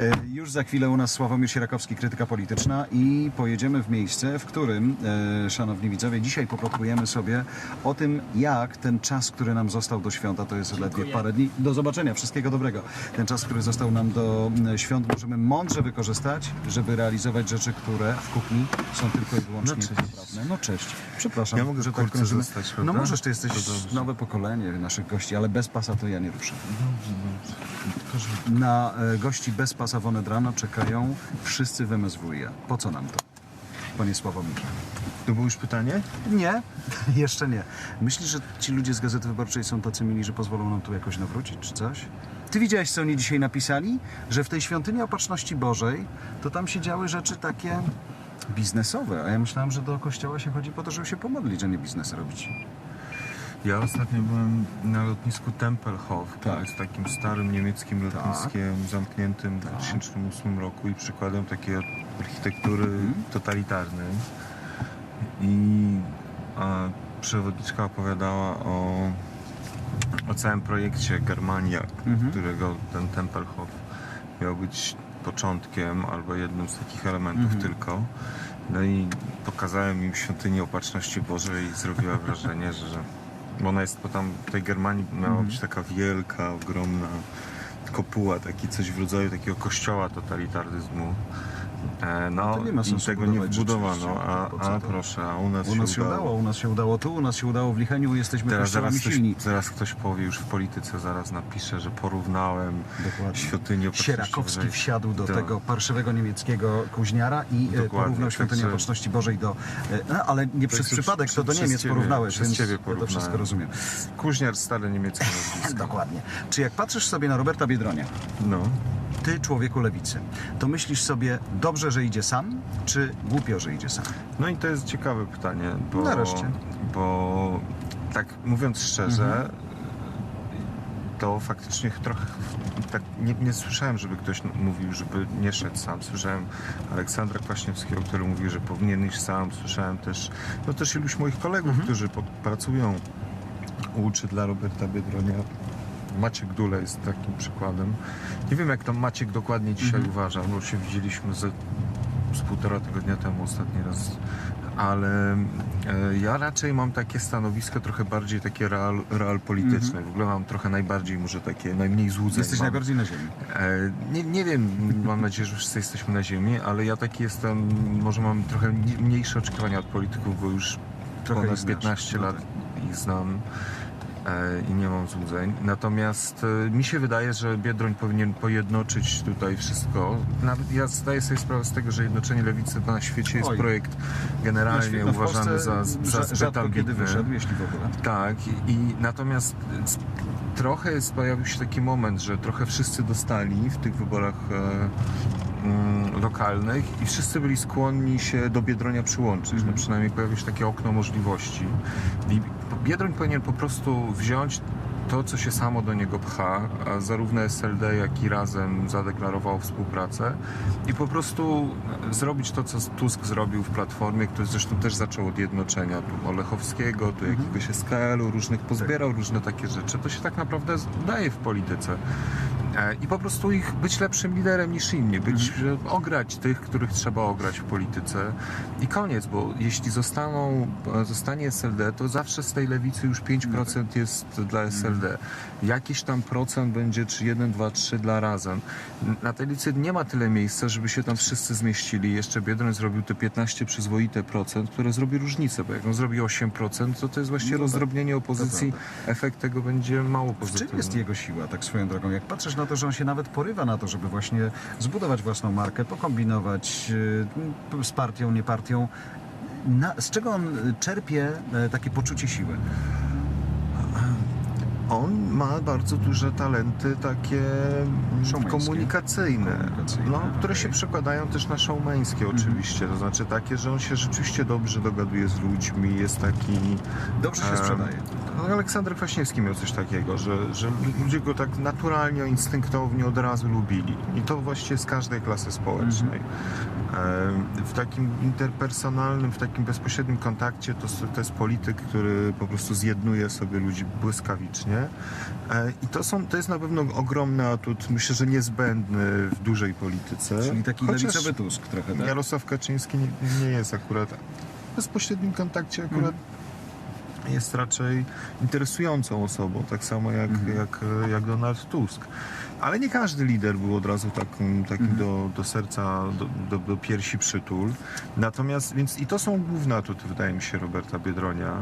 E, Już za chwilę u nas Sławomir Sierakowski, krytyka polityczna i pojedziemy w miejsce, w którym, e, szanowni widzowie, dzisiaj poplotkujemy sobie o tym, jak ten czas, który nam został do świąta, to jest ledwie parę dni, do zobaczenia, wszystkiego dobrego. Ten czas, który został nam do świąt, możemy mądrze wykorzystać, żeby realizować rzeczy, które w kuchni są tylko i wyłącznie No cześć. poprawne. No cześć, przepraszam, Ja mogę że w tak krążymy. zostać, No możesz, ty jesteś nowe pokolenie naszych gości, ale bez pasa to ja nie ruszę. Dobrze, dobrze. Na e, gości bez pasa w Onet rano czekają wszyscy w MSWiA. Po co nam to? Panie Sławomirze. To było już pytanie? Nie, jeszcze nie. Myślisz, że ci ludzie z Gazety Wyborczej są tacy mili, że pozwolą nam tu jakoś nawrócić, czy coś? Ty widziałeś, co oni dzisiaj napisali? Że w tej świątyni Opatrzności Bożej to tam się działy rzeczy takie biznesowe, a ja myślałem, że do kościoła się chodzi po to, żeby się pomodlić, a nie biznes robić. Ja ostatnio byłem na lotnisku Tempelhof, Tak. jest takim starym niemieckim lotniskiem zamkniętym w 2008 roku i przykładem takiej architektury Mhm. totalitarnej. I a, przewodniczka opowiadała o, o całym projekcie Germania, Mhm. którego ten Tempelhof miał być początkiem albo jednym z takich elementów Mhm. tylko. No i pokazałem im świątynię Opatrzności Bożej i zrobiła wrażenie, że bo ona jest, bo tam w tej Germanii miała Mhm. być taka wielka, ogromna kopuła, taki coś w rodzaju takiego kościoła totalitaryzmu. E, no to nie ma sensu tego nie budować wbudowano, rzeczywiście. a, Po co a to? proszę, a u nas, U nas się udało, u nas się udało tu, u nas się udało w Licheniu, jesteśmy Teraz kościołami zaraz ktoś, silni. zaraz ktoś powie już w polityce, zaraz napisze, że porównałem Dokładnie. świątynię Sierakowski wsiadł do tego parszywego niemieckiego kuźniara i e, Dokładnie, porównał świątynię także- Opatrzności Bożej do... e, No, ale nie przez Także przypadek, to do przez Niemiec ciebie- porównałeś, przez więc ciebie ja to porównałem. wszystko rozumiem. Kuźniar, stare niemieckie nazwisko. Dokładnie. Czy jak patrzysz sobie na Roberta Biedronia, No. Ty człowieku lewicy, to myślisz sobie dobrze, że idzie sam, czy głupio, że idzie sam? no i to jest ciekawe pytanie, bo, Nareszcie. bo tak mówiąc szczerze, Mhm. to faktycznie trochę tak nie, nie słyszałem, żeby ktoś mówił, żeby nie szedł sam. Słyszałem Aleksandra Kwaśniewskiego, który mówił, że powinien iść sam. Słyszałem też, no też iluś moich kolegów, Mhm. którzy pracują uczy dla Roberta Biedronia. Maciek Dule jest takim przykładem. Nie wiem, jak tam Maciek dokładnie dzisiaj Mhm. uważa, bo się widzieliśmy ze, z półtora tygodnia temu ostatni raz. Ale e, ja raczej mam takie stanowisko trochę bardziej takie real, real polityczne. W ogóle mam trochę najbardziej może takie, najmniej złudzeń. Mhm. Jesteś mam. najbardziej na ziemi. E, Nie, nie wiem, mam nadzieję, że wszyscy jesteśmy na ziemi, ale ja taki jestem, może mam trochę mniej- mniejsze oczekiwania od polityków, bo już Trochę ponad ich znasz, 15 no lat tak. ich znam i nie mam złudzeń. Natomiast e, mi się wydaje, że Biedroń powinien pojednoczyć tutaj wszystko. Nawet ja zdaję sobie sprawę z tego, że jednoczenie lewicy na świecie jest Oj. projekt generalnie no uważany za, za zbyt ambitny. wyszedł, jeśli w ogóle. Tak, i, i natomiast trochę jest, pojawił się taki moment, że trochę wszyscy dostali w tych wyborach e, lokalnych i wszyscy byli skłonni się do Biedronia przyłączyć. Mhm. No przynajmniej pojawiło się takie okno możliwości. I Biedroń powinien po prostu wziąć to, co się samo do niego pcha, a zarówno SLD, jak i Razem zadeklarowało współpracę i po prostu zrobić to, co Tusk zrobił w Platformie, który zresztą też zaczął od jednoczenia tu Olechowskiego, tu jakiegoś SKL-u, różnych, pozbierał różne takie rzeczy. To się tak naprawdę daje w polityce. E, I po prostu ich być lepszym liderem niż inni, być, że ograć tych, których trzeba ograć w polityce i koniec, bo jeśli zostaną, e, zostanie SLD, to zawsze z tej lewicy już 5% jest dla SLD. Jakiś tam procent będzie, czy 1, 2, 3 dla razem. Na tej licy nie ma tyle miejsca, żeby się tam wszyscy zmieścili. Jeszcze Biedroń zrobił te 15 przyzwoite procent, które zrobi różnicę, bo jak on zrobi 8%, to to jest właściwie No tak, rozdrobnienie opozycji. Efekt tego będzie mało W pozytywny. czym jest jego siła, tak swoją drogą? Jak patrzysz na to, że on się nawet porywa na to, żeby właśnie zbudować własną markę, pokombinować yy, z partią, nie partią, na, z czego on czerpie e, takie poczucie siły? Ma bardzo duże talenty takie Showmańskie. komunikacyjne, Komunikacyjne, no, które się okej. przekładają też na showmeńskie oczywiście, to znaczy takie, że on się rzeczywiście dobrze dogaduje z ludźmi, jest taki... Dobrze się sprzedaje. Aleksander Kwaśniewski miał coś takiego, że, że ludzie go tak naturalnie, instynktownie od razu lubili i to właściwie z każdej klasy społecznej. Em, W takim interpersonalnym, w takim bezpośrednim kontakcie to, to jest polityk, który po prostu zjednuje sobie ludzi błyskawicznie. E, I to, są, to jest na pewno ogromny atut, myślę, że niezbędny w dużej polityce. Czyli taki Chociaż lewicowy Tusk trochę, tak? Jarosław Kaczyński nie, nie jest akurat w bezpośrednim kontakcie akurat jest raczej interesującą osobą, tak samo jak, jak, jak Donald Tusk. Ale nie każdy lider był od razu takim, takim do, do serca, do, do, do piersi przytul. Natomiast, więc i to są główne atuty, wydaje mi się, Roberta Biedronia.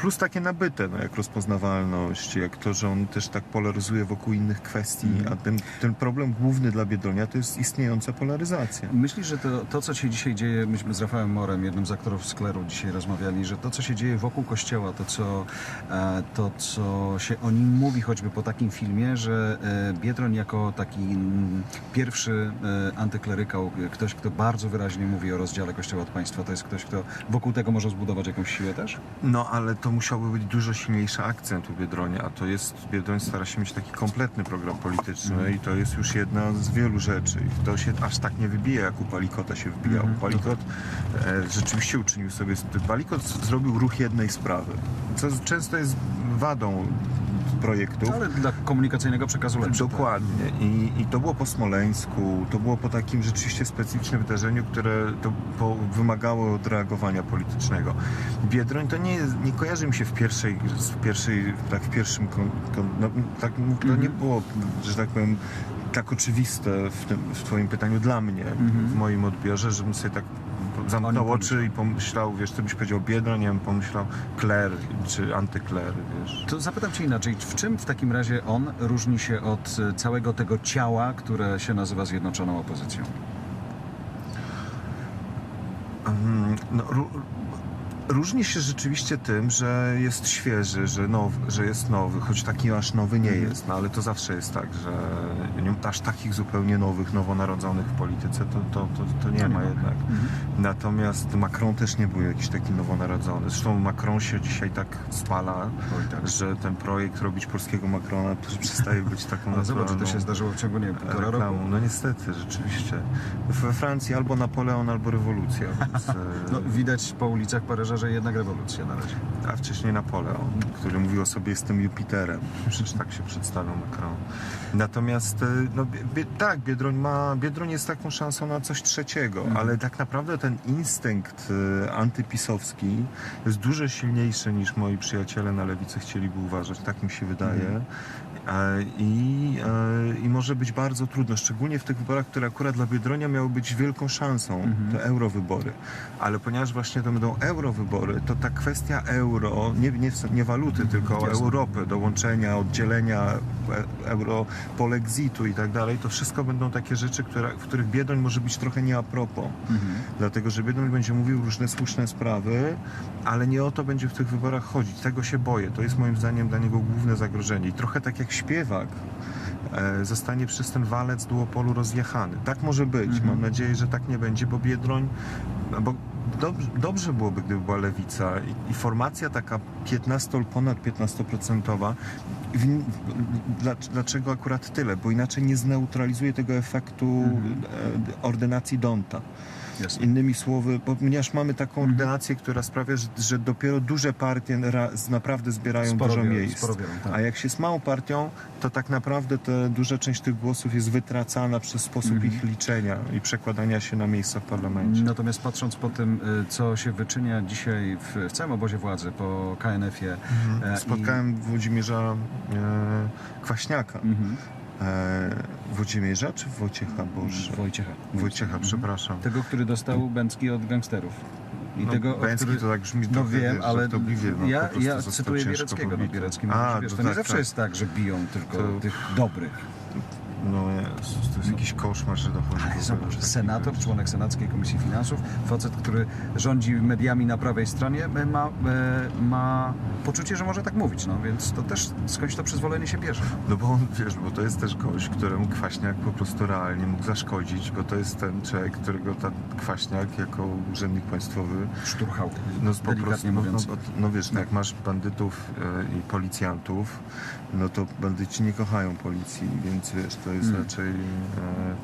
Plus takie nabyte, no, jak rozpoznawalność, jak to, że on też tak polaryzuje wokół innych kwestii. A ten, ten problem główny dla Biedronia to jest istniejąca polaryzacja. Myślisz, że to, to, co się dzisiaj dzieje, myśmy z Rafałem Morem, jednym z aktorów skleru dzisiaj rozmawiali, że to, co się dzieje wokół kościoła, to, co, e, to, co się o nim mówi choćby po takim filmie, że e, Biedroń jako taki mm, pierwszy e, antyklerykał, ktoś, kto bardzo wyraźnie mówi o rozdziale kościoła od państwa, to jest ktoś, kto wokół tego może zbudować jakąś siłę też? No, ale to musiałby być dużo silniejszy akcent u Biedronia. A to jest, Biedroń stara się mieć taki kompletny program polityczny i to jest już jedna z wielu rzeczy. I to się aż tak nie wybija, jak u Palikota się wbijał. Palikot e, rzeczywiście uczynił sobie... Palikot zrobił ruch jednej sprawy, co często jest wadą projektów. Ale dla komunikacyjnego przekazu lepsze. tak? Dokładnie. I, I to było po Smoleńsku, to było po takim rzeczywiście specyficznym wydarzeniu, które to po, wymagało odreagowania politycznego. Biedroń to nie, jest, nie kojarzy mi się w pierwszej, w pierwszej tak w pierwszym, no, tak, to nie było, że tak powiem, tak oczywiste w, tym, w twoim pytaniu dla mnie, w moim odbiorze, żebym sobie tak zamknął oczy i pomyślał, wiesz, ty byś powiedział Biedroń, ja bym pomyślał Kler, czy antykler, wiesz. To zapytam Cię inaczej, w czym w takim razie on różni się od e, całego tego ciała, które się nazywa Zjednoczoną Opozycją? Mm, No, różni się rzeczywiście tym, że jest świeży, że, nowy, że jest nowy, choć taki aż nowy nie jest, no ale to zawsze jest tak, że nie, aż takich zupełnie nowych, nowonarodzonych w polityce to, to, to, to nie ma jednak. Natomiast Macron też nie był jakiś taki nowonarodzony. Zresztą Macron się dzisiaj tak spala, tak. że ten projekt robić polskiego Macrona to przestaje być taką Ale zobacz, to naturalną się zdarzyło w ciągu, nie wiem, półtora roku. No niestety, rzeczywiście. We Francji albo Napoleon, albo rewolucja. Więc, e, No, widać po ulicach Paryża, że jednak rewolucja na razie. a wcześniej Napoleon, który mówił o sobie jestem Jupiterem. Przecież tak się przedstawiał Macron. Natomiast, e, no, bie, tak, Biedroń, ma, Biedroń jest taką szansą na coś trzeciego, ale tak naprawdę ten instynkt e, antypisowski jest dużo silniejszy niż moi przyjaciele na lewicy chcieliby uważać. Tak mi się wydaje. E, I, e, I może być bardzo trudno, szczególnie w tych wyborach, które akurat dla Biedronia miały być wielką szansą, te eurowybory. Ale ponieważ właśnie to będą eurowybory, to ta kwestia euro, nie, nie, nie waluty, tylko Jasne. Europy, dołączenia, oddzielenia, e- euro, polexitu i tak dalej, to wszystko będą takie rzeczy, które, w których Biedroń może być trochę nie a propos. Dlatego, że Biedroń będzie mówił różne słuszne sprawy, ale nie o to będzie w tych wyborach chodzić. Tego się boję. To jest moim zdaniem dla niego główne zagrożenie. I trochę tak jak śpiewak e, zostanie przez ten walec duopolu rozjechany. Tak może być. Mam nadzieję, że tak nie będzie, bo Biedroń, bo dobrze, dobrze byłoby, gdyby była lewica i, i formacja taka 15, ponad 15%. W, w, dla- dlaczego akurat tyle? Bo inaczej nie zneutralizuje tego efektu e, ordynacji Donta. Jasne. Innymi słowy, ponieważ mamy taką ordynację, która sprawia, że, że dopiero duże partie ra- z- naprawdę zbierają Sporo dużo biorą, miejsc. biorą, tak. A jak się jest małą partią, to tak naprawdę ta duża część tych głosów jest wytracana przez sposób Mhm. ich liczenia i przekładania się na miejsca w parlamencie. Natomiast patrząc po tym, y, co się wyczynia dzisiaj w, w całym obozie władzy, po KNF-ie. e, Spotkałem Włodzimierza e, Kwaśniaka. I, mhm, Włodzimierza czy Wojciecha Boże? Wojciecha. Wojciecha, Mhm. przepraszam. Tego, który dostał Bęcki od gangsterów. I No, tego, Bęcki który... to tak brzmi No trochę, wiem, wiesz, ale no, ja, ja cytuję Biereckiego. No. Bierecki A, mówi, wiesz, to to nie tak, zawsze tak. jest tak, że biją tylko To- tych dobrych. No Jezus, to jest jakiś koszmar, że dochodzi do Ale tego, zobacz, taki senator, członek Senackiej Komisji Finansów, facet, który rządzi mediami na prawej stronie, e, ma, e, ma poczucie, że może tak mówić, no więc to też skądś to przyzwolenie się bierze. No. No bo on, wiesz, bo to jest też gość, któremu Kwaśniak po prostu realnie mógł zaszkodzić, bo to jest ten człowiek, którego ta Kwaśniak jako urzędnik państwowy Szturchał, no, po prostu, no, mówiąc. no, no wiesz, no, jak masz bandytów e, i policjantów, no to bandyci nie kochają policji, więc wiesz, to to jest Mm. raczej e,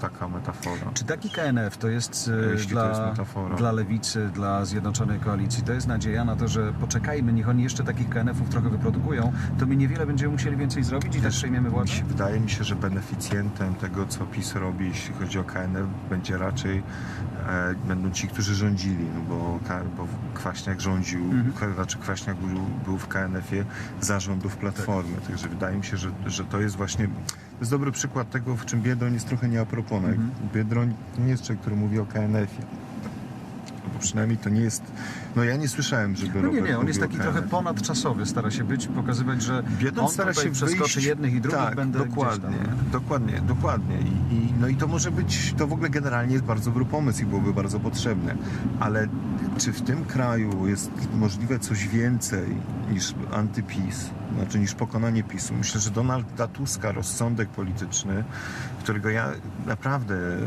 taka metafora. Czy taki KNF to jest e, Jeśli to jest dla, dla lewicy, dla Zjednoczonej Koalicji, to jest nadzieja na to, że poczekajmy, niech oni jeszcze takich KNF-ów trochę wyprodukują, to my niewiele będziemy musieli więcej zrobić i też przejmiemy władzę? Wydaje mi się, że beneficjentem tego, co PiS robi, jeśli chodzi o KNF, będzie raczej e, będą ci, którzy rządzili, no bo, bo Kwaśniak rządził, Mhm. Znaczy Kwaśniak był, był w KNF-ie zarządów Platformy, także wydaje mi się, że, że to jest właśnie to jest dobry przykład tego, w czym Biedroń jest trochę nie a propos. No, Mhm. Biedroń to nie jest człowiek, który mówi o KNF-ie. Bo przynajmniej to nie jest. No ja nie słyszałem, żeby No nie, Robert nie, on jest taki trochę ponadczasowy, stara się być, pokazywać, że Biedroń on stara się przeskoczy wyjść, jednych i drugich, tak, będę dokładnie, tam. dokładnie, dokładnie. I, I, no i to może być, to w ogóle generalnie jest bardzo dobry pomysł i byłoby bardzo potrzebne. Ale czy w tym kraju jest możliwe coś więcej niż antypis, znaczy niż pokonanie PiSu? Myślę, że Donalda Tuska, rozsądek polityczny, którego ja naprawdę e,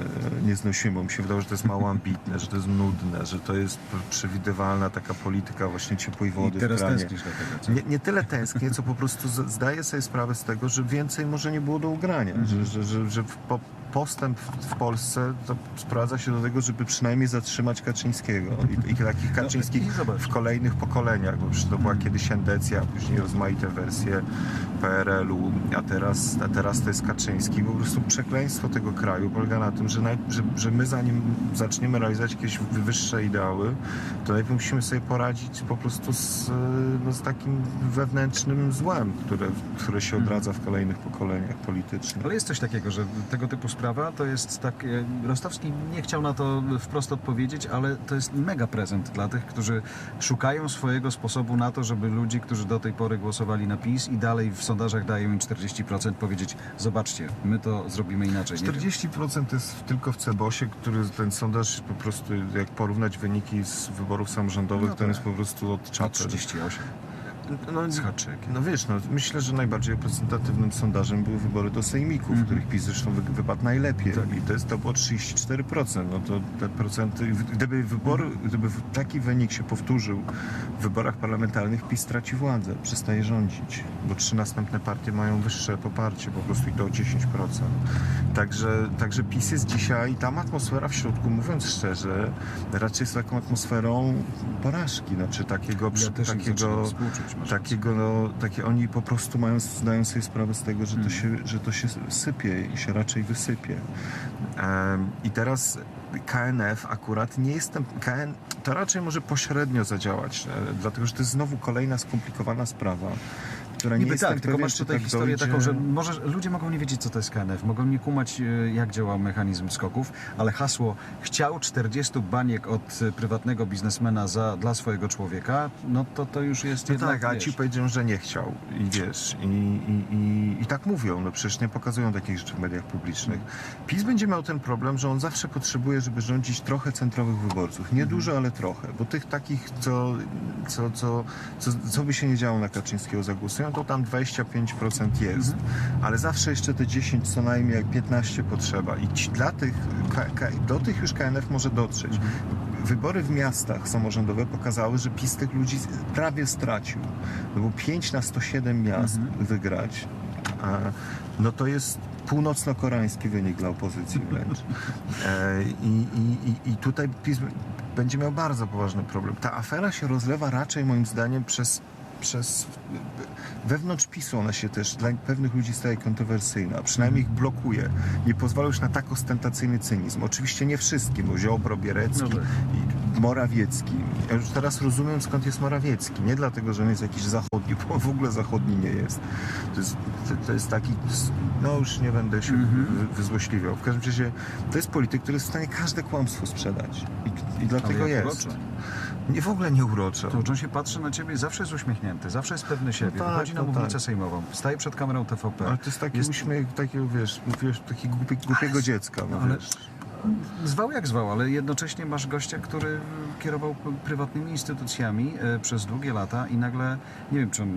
nie znosiłem, bo mi się wydało, że to jest mało ambitne, że to jest nudne, że to jest przewidywalna taka polityka właśnie ciepłej I wody teraz w kranie. tęsknisz do tego, co? Nie, nie tyle tęsknię, co po prostu zdaję sobie sprawę z tego, że więcej może nie było do ugrania. Że, że, że, że w- po, postęp w, Polsce to sprowadza się do tego, żeby przynajmniej zatrzymać Kaczyńskiego. I, i takich Kaczyńskich i zobacz. w kolejnych pokoleniach, bo przecież to była kiedyś endecja, później rozmaite wersje PRL-u, a teraz, a teraz to jest Kaczyński. Po prostu przekleństwo tego kraju polega na tym, że, naj, że, że my zanim zaczniemy realizować jakieś wyższe ideały, to najpierw musimy sobie poradzić po prostu z, no, z takim wewnętrznym złem, które, które się odradza w kolejnych pokoleniach politycznych. Ale jest coś takiego, że tego typu sprawa to jest tak. Rostowski nie chciał na to wprost odpowiedzieć, ale to jest mega prezent dla tych, którzy szukają swojego sposobu na to, żeby ludzi, którzy do tej pory głosowali na PiS i dalej w sondażach dają im 40%, powiedzieć: Zobaczcie, my to zrobimy inaczej. Nie wiem. 40% to jest tylko w Cebosie, który ten sondaż po prostu, jak porównać wyniki z wyborów samorządowych, No to tak. jest po prostu od czapy. 38 No, z haczykiem. no wiesz, no, myślę, że najbardziej reprezentatywnym sondażem były wybory do sejmików, w których PiS zresztą wy, wypadł najlepiej. Tak. I to, jest, to było 34%. No to te procenty, gdyby wybory, gdyby taki wynik się powtórzył w wyborach parlamentarnych, PiS straci władzę, przestaje rządzić, bo trzy następne partie mają wyższe poparcie, po prostu i to o 10%. Także, także PiS jest dzisiaj, tam atmosfera w środku, mówiąc szczerze, raczej jest taką atmosferą porażki, znaczy takiego, Ja im takiego takiego, no, takie oni po prostu mają, zdają sobie sprawę z tego, że to, Mm. się, że to się sypie i się raczej wysypie. I teraz KNF akurat nie jestem, KN, to raczej może pośrednio zadziałać, e, dlatego że to jest znowu kolejna skomplikowana sprawa, która nie Niby jestem tak, tylko pewien, masz tutaj tak historię dojdzie. taką, że może ludzie mogą nie wiedzieć, co to jest KNF, mogą nie kumać, e, jak działa mechanizm skoków, ale hasło chciał 40 baniek od e, prywatnego biznesmena za, dla swojego człowieka, no to to już jest No jednak, tak, a wiesz, ci powiedziałem, że nie chciał i wiesz, i, i, i tak mówią, no przecież nie pokazują takich rzeczy w mediach publicznych. PiS będzie miał ten problem, że on zawsze potrzebuje, żeby rządzić trochę centrowych wyborców. Nie dużo, ale trochę, bo tych takich, co, co, co, co, co by się nie działo na Kaczyńskiego zagłosują, to tam 25% jest, ale zawsze jeszcze te 10 co najmniej, jak 15 potrzeba i ci, dla tych, do tych już KNF może dotrzeć. Wybory w miastach samorządowe pokazały, że PiS tych ludzi prawie stracił. No bo 5 na 107 miast wygrać, a, no to jest północno-koreański wynik dla opozycji wręcz. E, i, i, i, tutaj PiS będzie miał bardzo poważny problem. Ta afera się rozlewa raczej moim zdaniem przez przez wewnątrz PiSu ona się też dla pewnych ludzi staje kontrowersyjna, a przynajmniej ich blokuje. Nie pozwala już na tak ostentacyjny cynizm. Oczywiście nie wszystkim, bo Ziobro, Bierecki No tak. i Morawiecki. Ja już teraz rozumiem skąd jest Morawiecki. Nie dlatego, że on jest jakiś zachodni, bo w ogóle zachodni nie jest. To jest, to, jest taki, no już nie będę się Mhm. wy- wyzłośliwiał. W każdym razie to jest polityk, który jest w stanie każde kłamstwo sprzedać. I, i dlatego Ale jest. urocze. Nie w ogóle nie urocze. To on się patrzy na ciebie, zawsze jest uśmiechnięty, zawsze jest pewny siebie, tak, wychodzi na no mównicę tak. sejmową, staje przed kamerą TVP. Ale to jest taki Jest- uśmiech takiego, wiesz, wiesz taki głupi, głupiego dziecka, no ale- wiesz. Zwał jak zwał, ale jednocześnie masz gościa, który kierował prywatnymi instytucjami e, przez długie lata i nagle, nie wiem, czy on,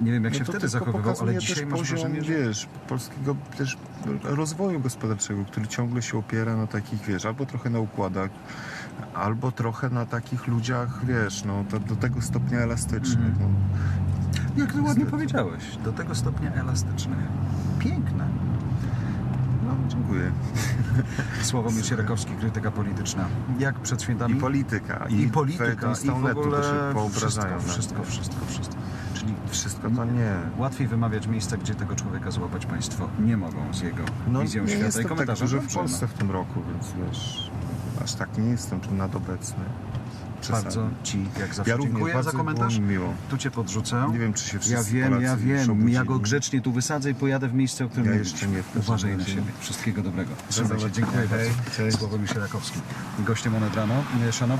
nie wiem jak się No to wtedy zachowywał, ale dzisiaj masz poziom, wrażenie, że... wiesz, polskiego też rozwoju gospodarczego, który ciągle się opiera na takich, wiesz, albo trochę na układach, albo trochę na takich ludziach, wiesz, no, to, do tego stopnia elastycznych. Mhm. No. Jak ty ładnie powiedziałeś, do tego stopnia elastyczny. Piękne. Dziękuję. Sławomir Sierakowski, krytyka polityczna. Jak przed świętami? I polityka. I polityka, felieton i w ogóle to się poobrażają. wszystko, wszystko, wszystko, wszystko. Czyli Wszystko to nie. łatwiej wymawiać miejsca, gdzie tego człowieka złapać państwo nie mogą z jego No wizją świata i tak komentarzem. dużo w Dobrze, no. Polsce w tym roku, więc wiesz, aż tak nie jestem tu nadobecny. Czasami. Bardzo Ci, jak zawsze, Ja również, dziękuję za komentarz. miło. Tu Cię podrzucę. Nie wiem, czy się wszyscy Ja wiem, Polacy ja wiem. Ja go grzecznie tu wysadzę i pojadę w miejsce, o którym Ja jeszcze nie Uważaj na siebie. Wszystkiego dobrego. Dziękuję bardzo. cześć. Sławomir Sierakowski. Gościem Onedrano. Szanowni